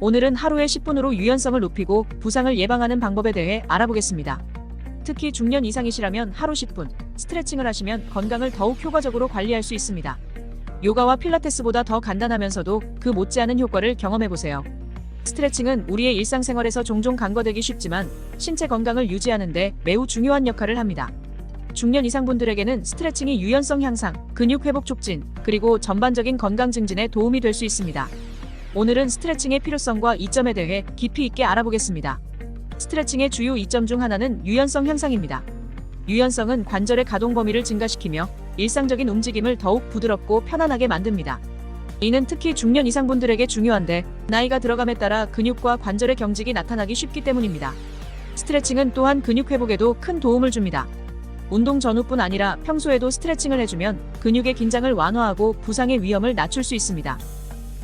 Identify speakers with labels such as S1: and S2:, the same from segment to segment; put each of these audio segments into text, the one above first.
S1: 오늘은 하루에 10분으로 유연성을 높이고 부상을 예방하는 방법에 대해 알아보겠습니다. 특히 중년 이상이시라면 하루 10분 스트레칭을 하시면 건강을 더욱 효과적으로 관리할 수 있습니다. 요가와 필라테스보다 더 간단하면서도 그 못지않은 효과를 경험해 보세요. 스트레칭은 우리의 일상생활에서 종종 간과되기 쉽지만 신체 건강을 유지하는데 매우 중요한 역할을 합니다. 중년 이상 분들에게는 스트레칭이 유연성 향상, 근육 회복 촉진, 그리고 전반적인 건강 증진에 도움이 될 수 있습니다. 오늘은 스트레칭의 필요성과 이점에 대해 깊이 있게 알아보겠습니다. 스트레칭의 주요 이점 중 하나는 유연성 향상입니다. 유연성은 관절의 가동 범위를 증가시키며 일상적인 움직임을 더욱 부드럽고 편안하게 만듭니다. 이는 특히 중년 이상 분들에게 중요한데 나이가 들어감에 따라 근육과 관절의 경직이 나타나기 쉽기 때문입니다. 스트레칭은 또한 근육 회복에도 큰 도움을 줍니다. 운동 전후뿐 아니라 평소에도 스트레칭을 해주면 근육의 긴장을 완화하고 부상의 위험을 낮출 수 있습니다.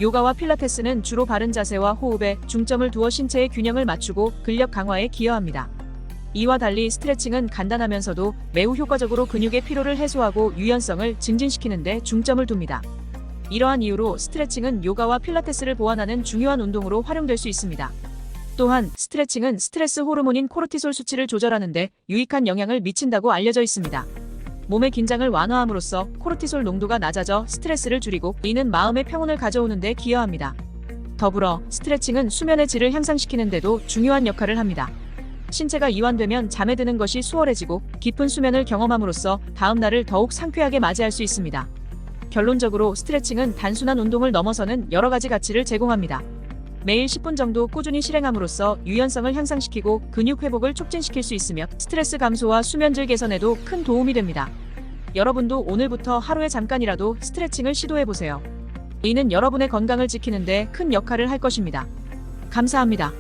S1: 요가와 필라테스는 주로 바른 자세와 호흡에 중점을 두어 신체의 균형을 맞추고 근력 강화에 기여합니다. 이와 달리 스트레칭은 간단하면서도 매우 효과적으로 근육의 피로를 해소하고 유연성을 증진시키는 데 중점을 둡니다. 이러한 이유로 스트레칭은 요가와 필라테스를 보완하는 중요한 운동으로 활용될 수 있습니다. 또한 스트레칭은 스트레스 호르몬인 코르티솔 수치를 조절하는 데 유익한 영향을 미친다고 알려져 있습니다. 몸의 긴장을 완화함으로써 코르티솔 농도가 낮아져 스트레스를 줄이고 이는 마음의 평온을 가져오는 데 기여합니다. 더불어 스트레칭은 수면의 질을 향상시키는 데도 중요한 역할을 합니다. 신체가 이완되면 잠에 드는 것이 수월해지고 깊은 수면을 경험함으로써 다음 날을 더욱 상쾌하게 맞이할 수 있습니다. 결론적으로 스트레칭은 단순한 운동을 넘어서는 여러 가지 가치를 제공합니다. 매일 10분 정도 꾸준히 실행함으로써 유연성을 향상시키고 근육 회복을 촉진시킬 수 있으며 스트레스 감소와 수면질 개선에도 큰 도움이 됩니다. 여러분도 오늘부터 하루에 잠깐이라도 스트레칭을 시도해 보세요. 이는 여러분의 건강을 지키는데 큰 역할을 할 것입니다. 감사합니다.